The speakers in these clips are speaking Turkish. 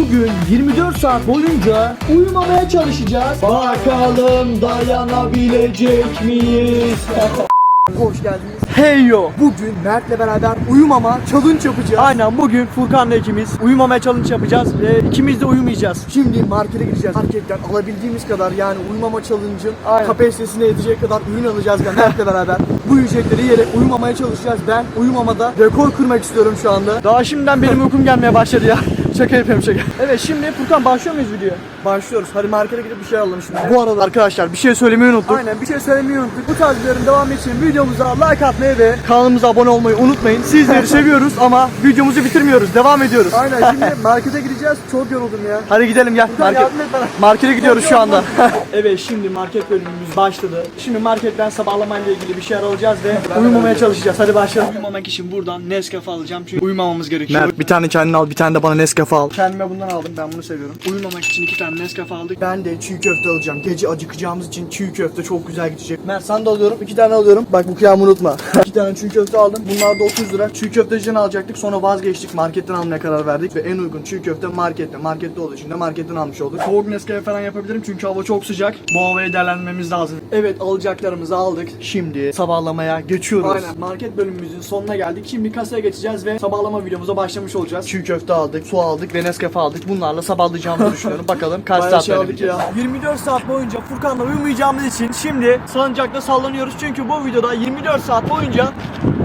Bugün 24 saat boyunca uyumamaya çalışacağız. Bakalım dayanabilecek miyiz? Hoş geldiniz. Hey yo. Bugün Mert'le beraber uyumama challenge yapacağız. Aynen bugün Furkan'la ikimiz uyumamaya challenge yapacağız. Ve ikimiz de uyumayacağız. Şimdi markete gideceğiz. Marketten alabildiğimiz kadar yani uyumama challenge'ın Aynen. kapasitesine yetecek kadar ürün alacağız ve Mert'le beraber bu yiyecekleri yiyerek uyumamaya çalışacağız. Ben uyumamada rekor kırmak istiyorum şu anda. Daha şimdiden benim uykum gelmeye başladı ya. Şaka yapıyorum şaka. Evet şimdi Furkan başlıyor muyuz videoya? Başlıyoruz. Hadi markete gidip bir şey alalım şimdi. Bu arada arkadaşlar bir şey söylemeyi unuttuk. Aynen bir şey söylemeyi unuttuk. Bu tarz videoların devamı için videomuza like atmayı ve kanalımıza abone olmayı unutmayın. Sizleri seviyoruz ama videomuzu bitirmiyoruz. Devam ediyoruz. Aynen şimdi markete gideceğiz. Çok yoruldum ya. Hadi gidelim gel. Market. yardım et bana. Markete gidiyoruz şu anda. evet şimdi market bölümümüz başladı. Şimdi marketten sabahlamayla ilgili bir şeyler alacağız ve uyumamaya çalışacağız. Hadi başlayalım. Uyumamak için buradan Nescafe alacağım çünkü uyumamamız gerekiyor. Mert bir tane kendine al bir tane de bana Nescafe al. Kendime bundan aldım. Ben bunu seviyorum. Uyumamak için iki tane Nescafe aldık. Ben de çiğ köfte alacağım. Gece acıkacağımız için çiğ köfte çok güzel gidecek. Mert sana da alıyorum. iki tane alıyorum. Bak bu kıyamı unutma. iki tane çiğ köfte aldım. Bunlar da 30 lira. Çiğ köfteciden alacaktık. Sonra vazgeçtik. Marketten almaya karar verdik. Ve en uygun çiğ köfte markette. Markette olduğu için de marketten almış olduk. Soğuk Nescafe falan yapabilirim çünkü hava çok sıcak. Bu havayı değerlendirmemiz lazım. Evet alacaklarımızı aldık. Şimdi sabahlamaya geçiyoruz. Aynen market bölümümüzün sonuna geldik. Şimdi kasaya geçeceğiz ve sabahlama videomuza başlamış olacağız. Çiğ köfte aldık, su aldık ve Nescafe aldık. Bunlarla sabahlayacağımızı düşünüyorum. Bakalım kaç Bayağı saat şey aldık ya. 24 saat boyunca Furkan'la uyumayacağımız için şimdi salıncakta sallanıyoruz. Çünkü bu videoda 24 saat boyunca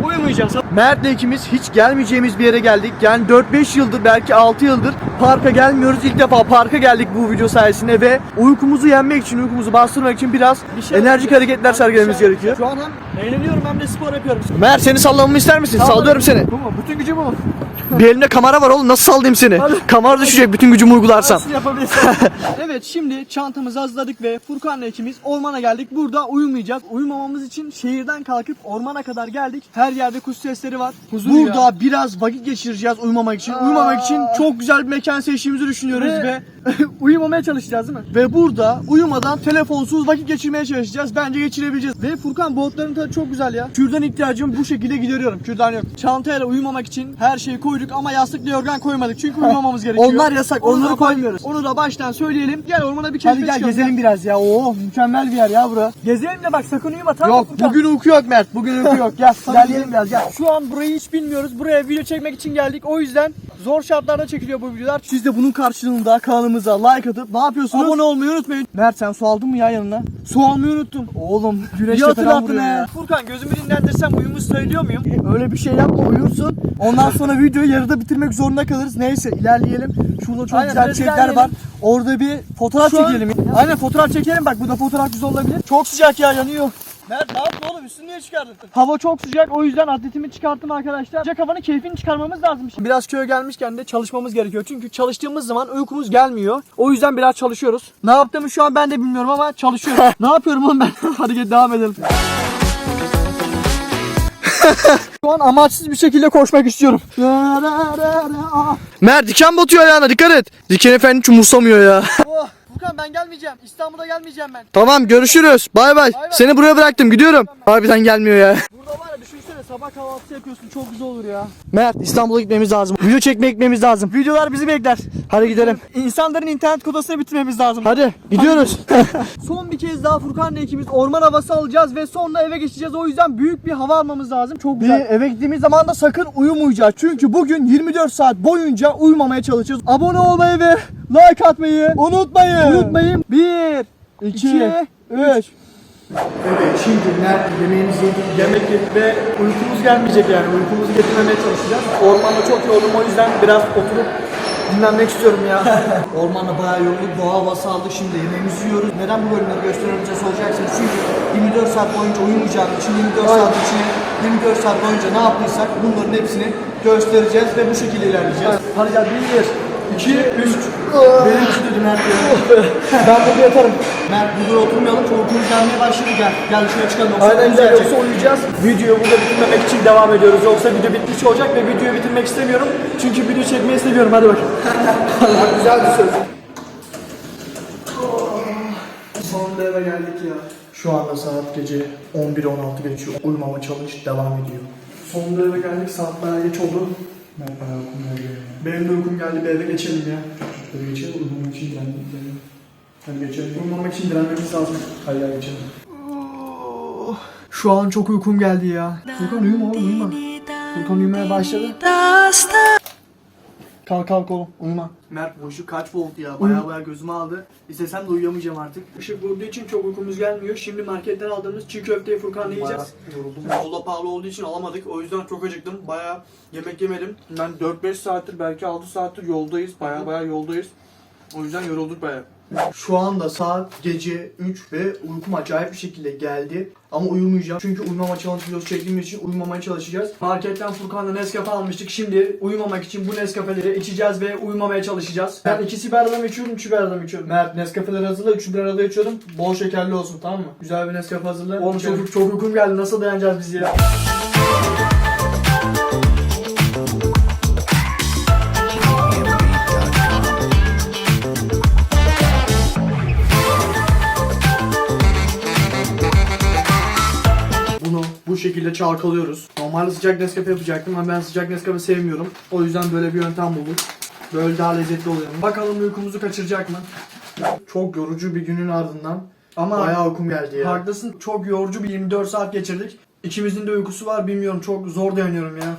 uyumayacağız. Mert'le ikimiz hiç gelmeyeceğimiz bir yere geldik. Yani 4-5 yıldır belki 6 yıldır parka gelmiyoruz. İlk defa parka geldik bu video sayesinde ve uykumuzu yenmek için, uykumuzu bastırmak için biraz Bir şey enerjik hareketler sergilememiz gerekiyor. Şu an hem eğleniyorum hem de spor yapıyorum. Mert seni sallamamı ister misin? Sallıyorum seni. Bu mu? Bütün gücü bu mu? Bir elimde kamera var oğlum nasıl sallayayım seni? Kamera düşecek bütün gücümü uygularsam. Nasıl yapabilirsin? evet şimdi çantamızı hazırladık ve Furkan'la ikimiz ormana geldik. Burada uyumayacağız. Uyumamamız için şehirden kalkıp ormana kadar geldik. Her yerde kuş sesleri var. Huzur Burada ya. biraz vakit geçireceğiz uyumamak için. Uyumamak için çok güzel bir mekan seçtiğimizi düşünüyoruz Ve- ve uyumamaya çalışacağız değil mi? ve burada uyumadan telefonsuz vakit geçirmeye çalışacağız. Bence geçirebileceğiz. Ve Furkan botların tadı çok güzel ya. Kürdan ihtiyacımı bu şekilde gideriyorum. Kürdan yok. Çantayla uyumamak için her şeyi koyduk ama yastıkla yorgan koymadık. Çünkü uyumamamız gerekiyor. Onlar yasak, Onu onları koymuyoruz. Onu da baştan söyleyelim. Gel ormana bir keşfe Hadi gel gezelim biraz ya. Oo mükemmel bir yer ya bura. Gezelim de bak sakın uyuma tamam Yok bugün uyku yok Mert. Bugün uyku yok. Gel ilerleyelim biraz gel. Şu an burayı hiç bilmiyoruz. Buraya video çekmek için geldik. O yüzden zor şartlarda çekiliyor bu videolar. Siz de bunun karşılığında kanalımıza like atıp ne yapıyorsunuz? Abone olmayı unutmayın. Mert sen su aldın mı ya yanına? Su almayı unuttum. Oğlum güneş de falan vuruyor ya. Furkan gözümü dinlendirsem uyumuş sayılıyor muyum? Öyle bir şey yapma uyursun. Ondan sonra videoyu yarıda bitirmek zorunda kalırız. Neyse ilerleyelim. Şurada çok Aynen, güzel biraz çiçekler ilerleyelim. var. Orada bir fotoğraf Şu an- çekelim. Aynen fotoğraf çekelim bak bu da fotoğraf güzel olabilir. Çok sıcak ya yanıyor. Mert ne yaptın oğlum üstünü niye çıkardın? Hava çok sıcak o yüzden atletimi çıkarttım arkadaşlar. Sıcak havanın keyfini çıkarmamız lazım. Şimdi. Biraz köye gelmişken de çalışmamız gerekiyor. Çünkü çalıştığımız zaman uykumuz gelmiyor. O yüzden biraz çalışıyoruz. Ne yaptığımı şu an ben de bilmiyorum ama çalışıyorum. ne yapıyorum oğlum ben? Hadi gel devam edelim. şu an amaçsız bir şekilde koşmak istiyorum. Mert diken batıyor ayağına dikkat et. Diken efendi hiç umursamıyor ya. Oh, Furkan ben gelmeyeceğim. İstanbul'a gelmeyeceğim ben. tamam görüşürüz. Bay bay. bay. Seni buraya bıraktım gidiyorum. Harbiden gelmiyor ya. Burada var sabah kahvaltısı yapıyorsun çok güzel olur ya. Mert İstanbul'a gitmemiz lazım. Video çekmeye gitmemiz lazım. Videolar bizi bekler. Hadi gidelim. İnsanların internet kodasını bitirmemiz lazım. Hadi gidiyoruz. Son bir kez daha Furkan'la ikimiz orman havası alacağız ve sonra eve geçeceğiz. O yüzden büyük bir hava almamız lazım. Çok Bir güzel. eve gittiğimiz zaman da sakın uyumayacağız. Çünkü bugün 24 saat boyunca uyumamaya çalışacağız. Abone olmayı ve like atmayı unutmayın. Unutmayın. 1, 2, 2, 3. Evet şimdi Mert yemeğimizi yedik. Yemek yedik ve uykumuz gelmeyecek yani. Uykumuzu getirmemeye çalışacağız. Ormanda çok yoruldum o yüzden biraz oturup dinlenmek istiyorum ya. Ormanda bayağı yorulduk. Doğa havası aldık şimdi yemeğimizi yiyoruz. Neden bu bölümleri gösteriyorum diye soracaksınız. Çünkü 24 saat boyunca uyumayacağım için 24 saat içine 24 saat boyunca ne yaptıysak bunların hepsini göstereceğiz ve bu şekilde ilerleyeceğiz. Hadi gel 1, 2, 3. Benimki dedi Mert ya. Ben burada yatarım. Mert burada oturmayalım. Çok uykumuz gelmeye başladı. Gel. Gel dışarı çıkalım. Yoksa Aynen gelecek. Yoksa uyuyacağız. Videoyu burada bitirmemek için devam ediyoruz. Yoksa video bitmiş olacak ve videoyu bitirmek istemiyorum. Çünkü video çekmeyi seviyorum. Hadi bakın. Güzel bir söz. Sonunda eve geldik ya. Şu anda saat gece 11-16 geçiyor. Uyumama challenge devam ediyor. Sonunda eve geldik. Saat bayağı geç oldu. Mert bayağı uykum geldi. Benim de uykum geldi. Bir eve geçelim ya. Hadi geçelim. Uyumamak için direnmek Hadi geçelim. Uyumamak için direnmemiz lazım. Hadi gel geçelim. Şu an çok uykum geldi ya. Furkan uyuma oğlum uyuma. Furkan uyumaya başladı. Kalk kalk oğlum uyuma. Mert bu ışık kaç volt ya? Baya baya gözüme aldı. İstesem de uyuyamayacağım artık. Işık vurduğu için çok uykumuz gelmiyor. Şimdi marketten aldığımız çiğ köfteyi Furkan'la yiyeceğiz. yoruldum. Yolda pahalı olduğu için alamadık. O yüzden çok acıktım. Baya yemek yemedim. Ben 4-5 saattir belki 6 saattir yoldayız. Baya baya yoldayız. O yüzden yorulduk baya. Şu anda saat gece 3 ve uykum acayip bir şekilde geldi. Ama uyumayacağım. Çünkü uyumama challenge videosu çektiğimiz için uyumamaya çalışacağız. Marketten Furkan'la Nescafe almıştık. Şimdi uyumamak için bu Nescafe'leri içeceğiz ve uyumamaya çalışacağız. Ben ikisi bir arada mı içiyorum, üçü bir arada mı içiyorum? Mert Nescafe'leri hazırla, üçü bir arada içiyorum. Bol şekerli olsun tamam mı? Güzel bir Nescafe hazırla. Oğlum çok, çok uykum geldi. Nasıl dayanacağız biz ya? Bu şekilde çalkalıyoruz. Normalde sıcak Nescafe yapacaktım ama ben sıcak Nescafe sevmiyorum. O yüzden böyle bir yöntem bulduk. Böyle daha lezzetli oluyor. Bakalım uykumuzu kaçıracak mı? Çok yorucu bir günün ardından ama bayağı uykum geldi ya. Haklısın. Çok yorucu bir 24 saat geçirdik. İkimizin de uykusu var bilmiyorum. Çok zor dayanıyorum ya.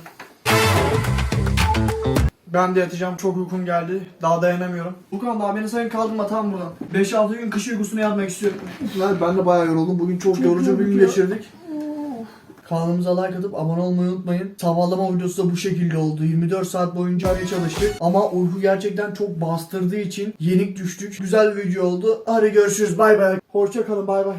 Ben de yatacağım. Çok uykum geldi. Daha dayanamıyorum. Furkan daha beni sakın kaldırma tam buradan. 5-6 gün kış uykusunu yatmak istiyorum. Ben de bayağı yoruldum. Bugün çok, yorucu bir gün geçirdik. Kanalımıza like atıp abone olmayı unutmayın. Sabahlama videosu da bu şekilde oldu. 24 saat boyunca araya çalıştık. Ama uyku gerçekten çok bastırdığı için yenik düştük. Güzel bir video oldu. Hadi görüşürüz. Bay bay. Hoşça kalın. Bay bay.